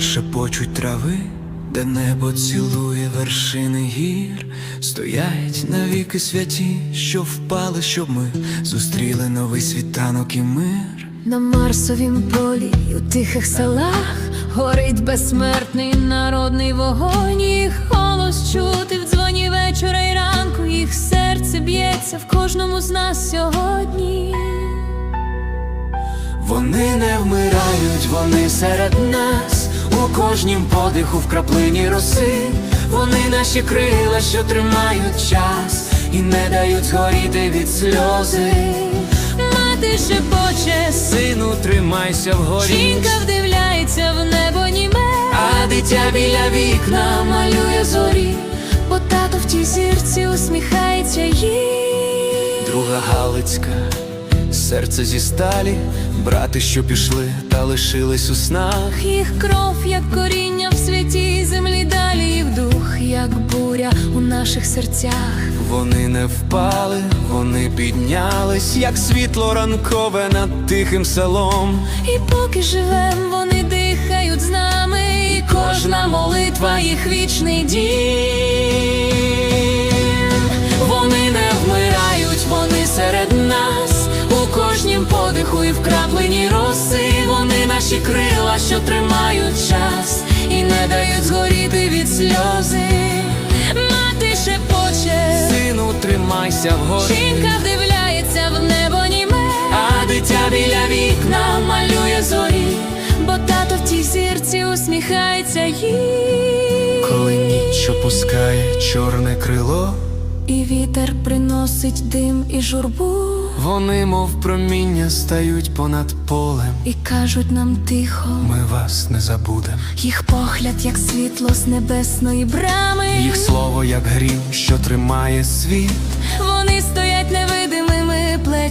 шепочуть трави, де небо цілує вершини гір, стоять навіки святі, що впали, щоб ми зустріли новий світанок і мир. На Марсовім полі у тихих селах горить безсмертний народний вогонь. Їх голос чути в дзвоні Вони не вмирають, вони серед нас, у кожнім подиху в краплині роси. Вони наші крила, що тримають час і не дають згоріти від сльози. Мати шепоче, Сину, тримайся вгорі. жінка вдивляється в небо німе, А дитя біля вікна малює зорі, бо тато в тій зірці усміхається їй. Друга Галицька, серце зі сталі, брати, що пішли та лишились у снах. Їх кров, як коріння в святій землі, далі їх дух, як буря у наших серцях. Вони не впали, вони піднялись, як світло ранкове над тихим селом. І поки живем, вони дихають з нами, і кожна молитва їх вічний дім. Тримайся вгорі. жінка вдивляється в небо німе, А дитя біля вікна малює зорі. бо тато в тій зірці усміхається їй. Коли ніч опускає чорне крило, І вітер приносить дим і журбу, вони, мов проміння, стають понад полем. і кажуть нам тихо, Ми вас не забудем. їх погляд, як світло з небесної брами. Їх слово, як грім, що тримає світ.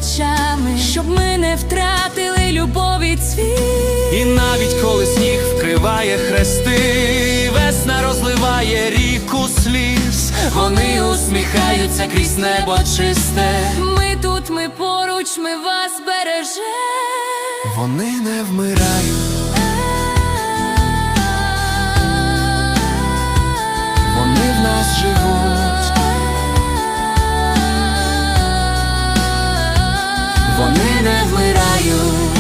Плечами, щоб ми не втратили любов і цвіт. І навіть коли сніг вкриває хрести, весна розливає ріку сліз. Вони усміхаються крізь небо чисте. Ми тут, ми поруч, ми вас бережемо. Вони не вмирають, you.